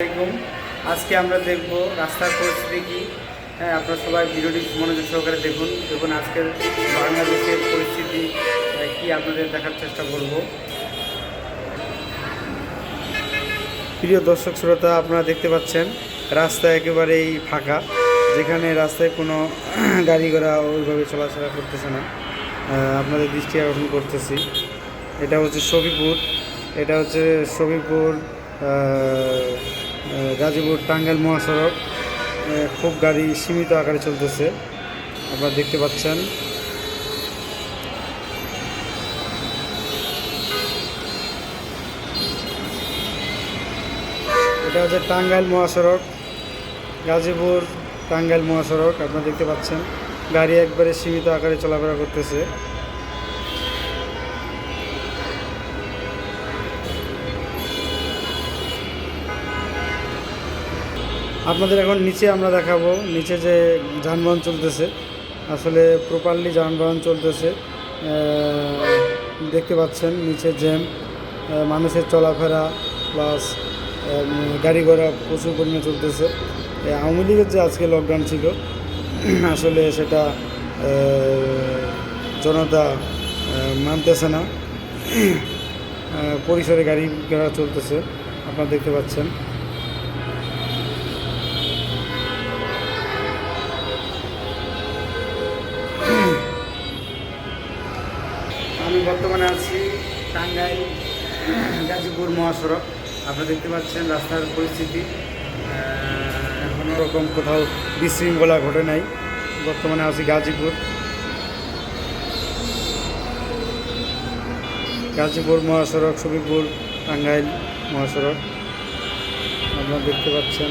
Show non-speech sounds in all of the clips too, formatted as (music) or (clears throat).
আলাইকুম আজকে আমরা দেখব রাস্তার পরিস্থিতি কি। হ্যাঁ আপনারা সবাই ভিডিওটি মনোযোগ সহকারে দেখুন। দেখুন আজকের বাংলাদেশের পরিস্থিতি কি আপনাদের দেখার চেষ্টা করব। প্রিয় দর্শক শ্রোতা আপনারা দেখতে পাচ্ছেন রাস্তা একেবারেই ফাঁকা যেখানে রাস্তায় কোনো (clears throat) গাড়ি ঘোড়া ওইভাবে চলাফেরা করতেছে না। আপনাদের দৃষ্টি আকর্ষণ করতেছি। এটা হচ্ছে সফিপুর এটা হচ্ছে আহ, গাজীপুর টাঙ্গাইল মহাসড়ক খুব গাড়ি সীমিত আকারে চলতেছে। আপনারা দেখতে পাচ্ছেন। এটা হচ্ছে টাঙ্গাইল মহাসড়ক, গাজীপুর টাঙ্গাইল মহাসড়ক, আপনারা দেখতে পাচ্ছেন। গাড়ি একবারে সীমিত আকারে চলাফেরা করতেছে। আপনাদের এখন নিচে আমরা দেখাবো, নিচে যে যানবাহন চলতেছে, আসলে প্রপারলি যানবাহন চলতেছে দেখতে পাচ্ছেন নিচে জ্যাম মানুষের চলাফেরা প্লাস গাড়ি ঘোড়া প্রচুর পরিমাণে চলতেছে। আওয়ামী লীগের যে আজকে লকডাউন ছিল, (clears throat) আসলে সেটা জনতা মানতেছে না। (clears throat) পরিসরে গাড়ি ঘোড়া চলতেছে, আপনারা দেখতে পাচ্ছেন। বর্তমানে আছি টাঙ্গাইল, গাজীপুর মহাসড়ক। আপনারা দেখতে পাচ্ছেন রাস্তার পরিস্থিতি। এখনও রকম কোথাও বিশৃঙ্খলা ঘটে নাই। বর্তমানে আছি গাজীপুর। গাজীপুর মহাসড়ক সবিপুর টাঙ্গাইল মহাসড়ক। আপনারা দেখতে পাচ্ছেন।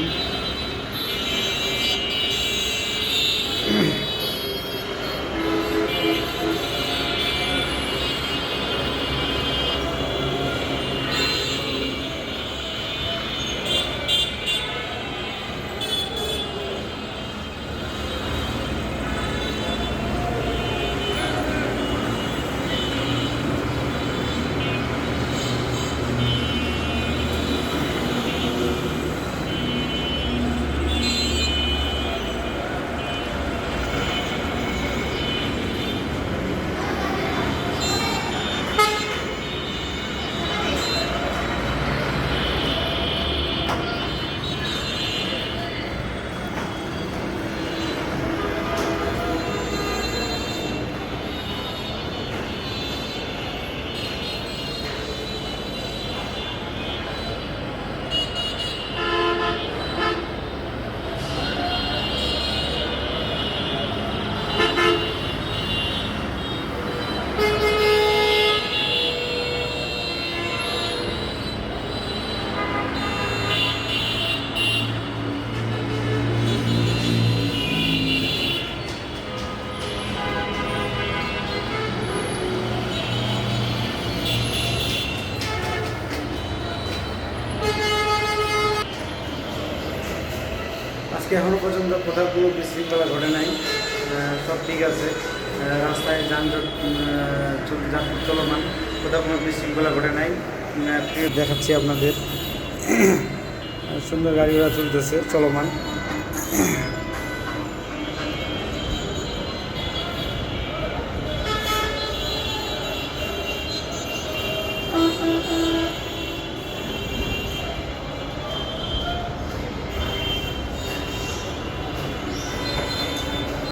আজকে এখনও পর্যন্ত কোথাও কোনো বিশৃঙ্খলা ঘটে নাই। সব ঠিক আছে। রাস্তায় যানজট যানজট চলমান। কোথাও কোনো বিশৃঙ্খলা ঘটে নাই। দেখাচ্ছি আপনাদের। (clears throat) সুন্দর গাড়ি ঘোড়া চলতেছে, চলমান।